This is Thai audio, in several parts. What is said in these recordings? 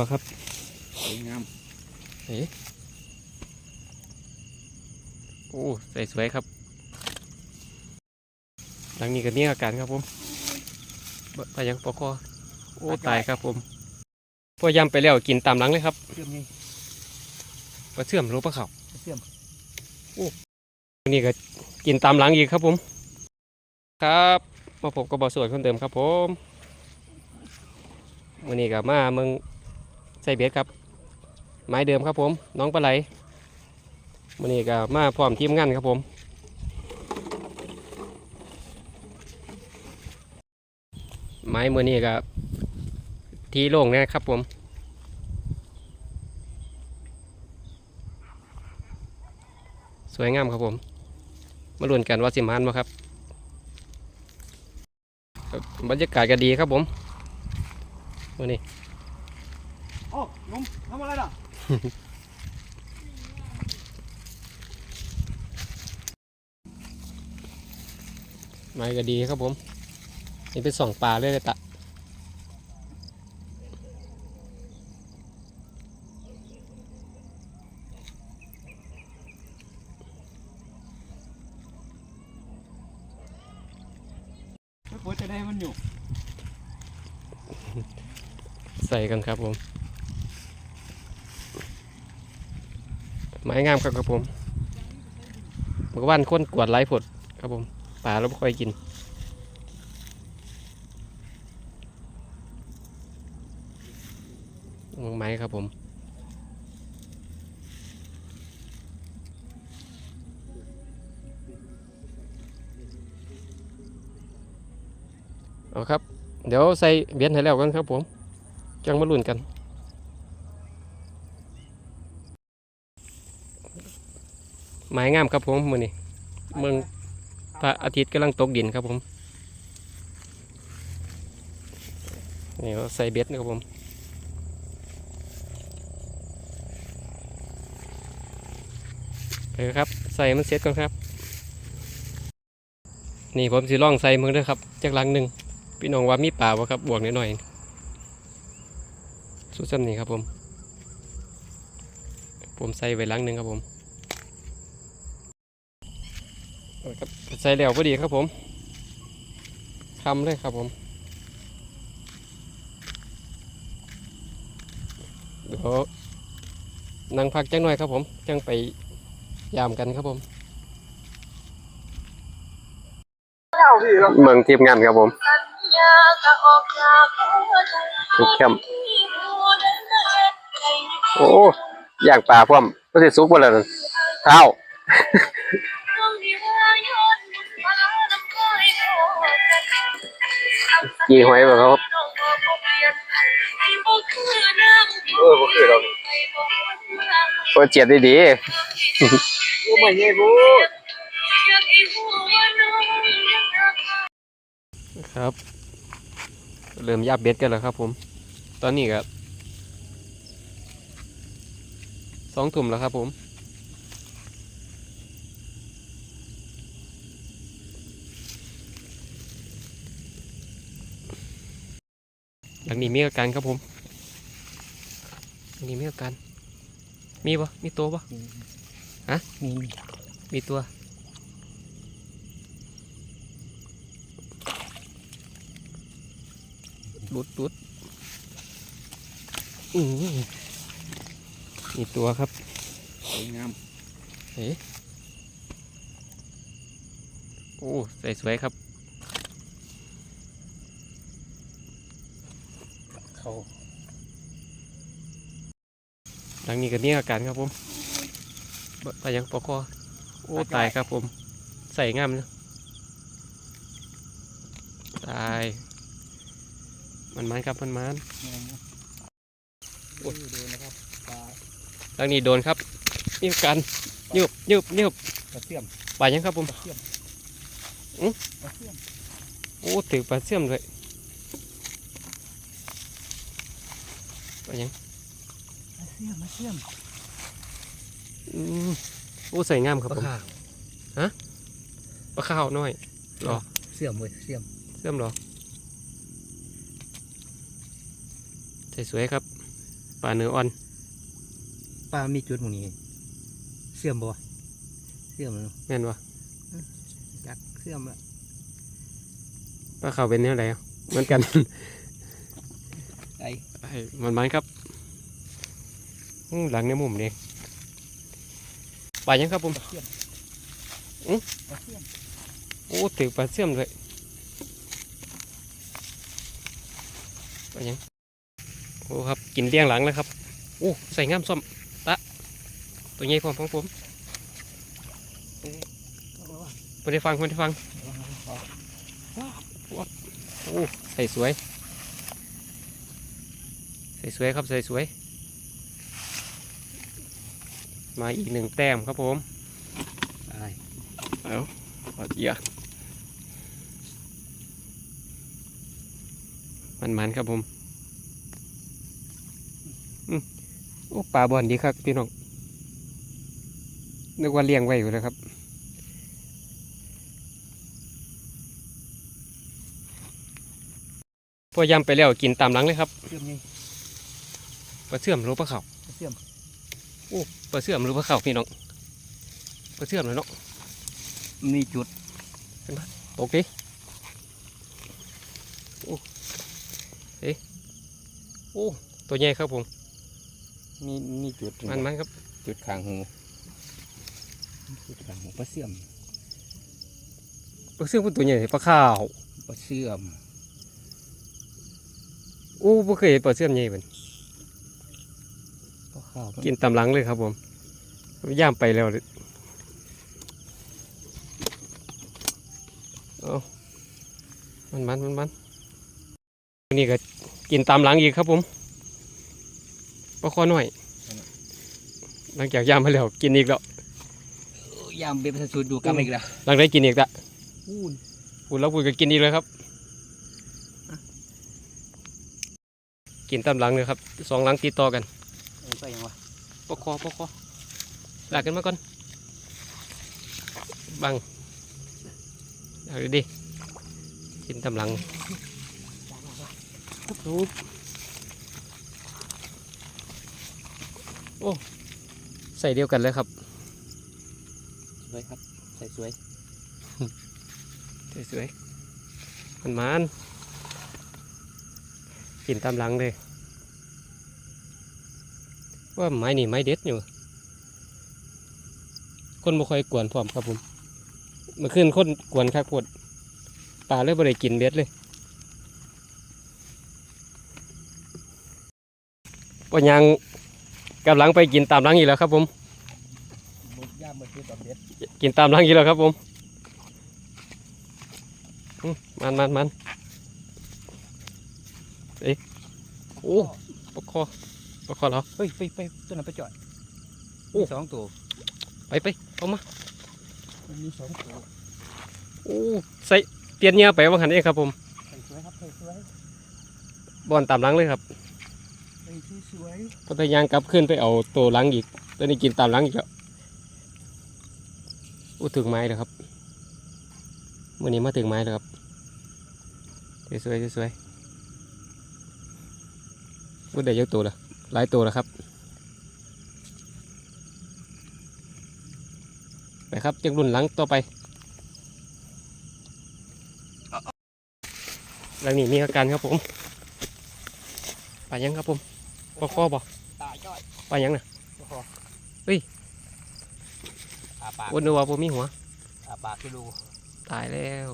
ว่าครับสวยงามเอ๊ะโอ้ใส่สวยครับหลังนี้ก็มีอาการครับผมบไปยังปอกคอโอ้ตายครับผมพอยำไปแล้วกินตามหลังเลยครับเชื่อมไงปลาเชื่อมรู้ปลาเขาเชื่อมอันนี้ก็กินตามหลังอีกครับผม ครับมาพบกับบอสวนคนเดิมครับผมวันนี้ก็มาเมือง ใส่เบ็ดครับ ไม้เดิมครับผม น้องปลาไหลวันนี้ก็มาพร้อมทีมงานครับผมไม้มือนี้ก็ทีโล่งนะครับผมสวยงามครับผม มาลุ้นกันว่าสิมานมาครับ บรรยากาศก็ดีครับผมวันนี้โอ้ ยมทำอะไรล่ะไม้ก็ดีครับผม นี่เป็นสองปลาเลยเลยตะไม่ปวดจะได้มันอยู่ ใส่กันครับผม ไม้งามครับครับผมเมื่อวานคนกวดไร้ผดครับผมปลาเราไม่ค่อยกินไม้ครับผม เอาครับ เดี๋ยวใส่เบียนให้แล้วกันครับผม จังมาลุ้นกัน ไม้งามครับผมมือนี้เมืองพระอาทิตย์กำลังตกดินครับผมนี่เราใส่เบ็ดนะครับผมเออครับ ใส่มันเสร็จก่อนครับ นี่ผมสิล่องใส่มือด้วยครับจากลังหนึ่งพี่น้องว่ามีป่าวะครับบวกนิดหน่อยสุดซ้ำนี่ครับผม ผมใส่ไว้ลังหนึ่งครับผมเอาละครับ ใส่แล้วพอดีครับผมคำเลยครับผมเดี๋ยวนั่งพักจังหน่อยครับผมจังไปยามกันครับผมเมืองทีมงานครับผมทุกแคมโอ้ย่างปลาพร้อมก็สิสุกหมดแล้วนั่นเท้า กี่หอยแบ่ครับเออบ่คือเราโปรเจียดดีโอ้ไม่เงี้ยพูครับ เริ่มยับเบ็ดกันแล้วครับผม ตอนนี้ก็สองทุ่มแล้วครับผม หลังนี้มีอาการครับผมหลังนี้มีอาการมีปะมีตัวปะฮะมีมีตัวลุดลุดอือมีตัวครับสวยงามเอ๊ะโอ้ใส่สวยครับ เขาหลังนี้ก็มีอาการครับผมบไปยังปอกคอโอ้ตายครับผม ใส่งามเลยตาย มันมันครับมันมันแรงนะโอ้ยโดนนะครับปลาหลังนี้โดนครับมีอาการยืบยืบยืบปลาเชื่อมไปยังครับผมปลาเชื่อมอื้อปลาเชื่อมโอ้ถือปลาเสื่อมเลย ไปยังปลาเชื่อมปลาเชื่อมอืมโอ้ใส่งามครับปลาผมข่าปลาข้าวน้อยหรอเชื่อมเว้ยเชื่อมเสื่อมหรอใส่สวยครับปลาเนื้ออ่อนปลามีจุดหมองนี้ เสื่อมบ่วะเสื่อมแล้วแม่นวะจักเสื่อมละปลาเขาเป็นแนวไหนเหมือนกัน ไอ้ไอ้มันมันครับอื้อหลังในมุมนี่ปลายังครับผมเสื่อมอื้อปลาเสื่อมโอ้ถือปลาเสื่อมเลยปลายังโอ้ครับกินเลี้ยงหลังแล้วครับโอ้ใส่ง่ามส้มตะตัวใหญ่พร้อมของผมไม่ได้ฟังไม่ได้ฟังโอ้ใส่สวยใส่สวยครับใส่สวยมาอีกหนึ่งแต้มครับผมไอ้เอาปอดเอียมันมันๆครับผมอืมโอ้ปลาบอลดีครับพี่น้องนึกว่าเลี้ยงไว้อยู่แล้วครับพอยำไปแล้วกินตามหลังเลยครับเสื่อมไง ปลาเสื่อมหรือปลาเขาปลาเสื่อมปลาเสื่อมหรือปลาเขาพี่น้องปลาเสื่อมเลยเนาะมีจุดตกดิโอ้เอ๊ะโอ้ตัวใหญ่ครับผมมีมีจุดมันมันครับ จุดขางหูจุดขางหูปลาเสื่อมปลาเสื่อมเป็นตัวใหญ่ปลาขาวปลาเสื่อมโอ้บ่เคยเห็นปลาเสื่อมใหญ่เป็นปลา ขาวกินตำหลังเลยครับผมย่ามไปแล้วเลยเอามันมันมันมันอันนี้ก็กินตามหลังอีกครับผมปลาคอน้อย หลังจากย่ามมาแล้วกินอีกแล้วยามเบ็ดสูดดูกำอีกแล้วหลังได้กินอีกละพูนพูดแล้วพูดก็กินอีกเลยครับ กินตามหลังเลยครับสองหลังติดต่อกัน เอาไปยังวะปกคอปกคอลากกันมาก่อน บังเอาดิกินตามหลังรูปโอ้ ใส่เดียวกันเลยครับ สวยครับ ใส่สวยสวยๆมันมันกินตามหลังเลย ว่าไม้นี่ไม้เด็ดอยู่ คนบ่ค่อยกวนพร้อมครับผมเมื่อคืนคนกวนคักปวดปลาเลยบ่ได้กินเบ็ดเลยว่ายังกำลังไปกินตามลังอีกแล้วครับผมกินตามลังอีกแล้วครับผมมันมันมันเอ๊ะโอ้ปกคอ ปกคอเหรอเฮ้ยไปไปตัวนั้นไปจ่อยโอ้มีสองตัวไปไปเอามามันมีสองตัวโอ้ใส่เตียนเหงี้ยไปว่าหันเองครับผมใส่สวยครับใส่สวยบอลตามหลังเลยครับใส่สวยพอตะยางกลับขึ้นไปเอาตัวหลังอีกตัวนี้กินตามหลังอีกแล้วอู้ถึงไม้แล้วครับมื่อนี้มาถึงไม้แล้วครับสวยๆสวยๆอู้ได้เยอะตัวแล้ว หลายตัวแล้วครับไปครับจังรุ่นหลังต่อไปหลังนี้มีอาการครับผมไปยังครับผมปอคอบ่ตาจ่อยไปยังน่ะโอ้โหเฮ้ยอาปากอ้วนนึกว่าผมมีหัวอาปากคือดูตายแล้ว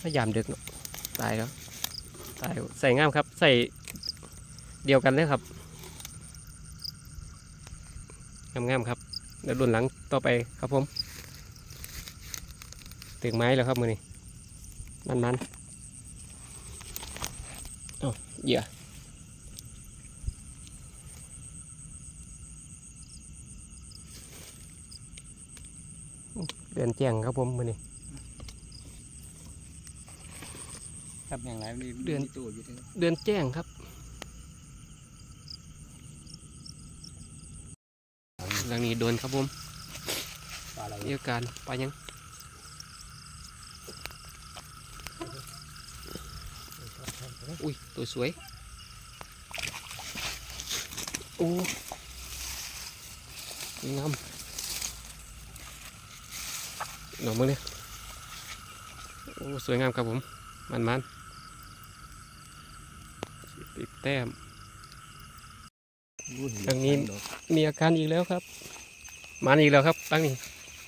พยายามดึกเนาะตายแล้ว ตายใส่งามครับ ใส่เดียวกันเลยครับงามๆครับเดี๋ยวรุ่นหลังต่อไปครับผมถึงไม้แล้วครับมือนี้มันมันๆเอ้าเหยื่อเดือนแจ้งครับผมมือนี้ ครับอย่างไรมีเดือนมีตัวอยู่ที่เดือนแจ้งครับ หลังนี้โดนครับผมปลาอะไรเรียกการไปยังอุ้ยตัวสวยโอ้สวยงามหน่อมือเนี่ยโอ้สวยงามครับผมมันมันติด แต้มทางนี้มีอาการอีกแล้วครับมันอีกแล้วครับตั้งนี่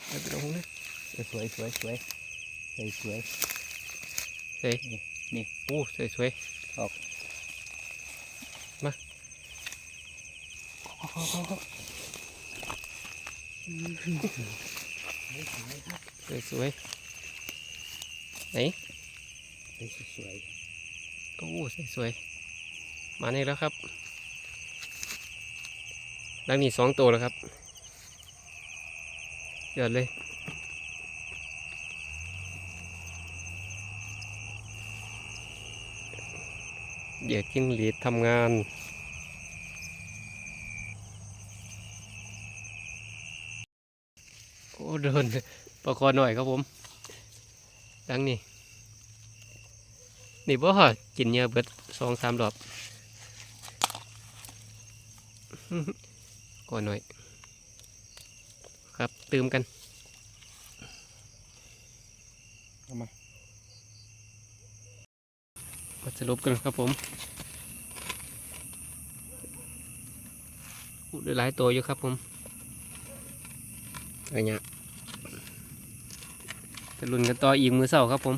เอาไปลงนะสวยสวยสวยสวยสวยเฮ้ยนี่โอ้สวยสวยออกมาสวยสวยไหนสวยสวยโอ้สวยสวย มานี่แล้วครับดังนี้สองตัวแล้วครับยอดเลยเหยื่อจิ้งหรีดทำงานโอ้เดินประคอหน่อยครับผมดังนี้ นี่บ่ฮะกินเหยื่เบิดสองสามรอบ ก่อนหน่อย ครับตืมกันเอามามาสรุปกันครับผมพูดได้หลายตัวอยู่ครับผมอะไรเงี้ยจะลุ้นกันต่ออีกมือเสาร์ครับผม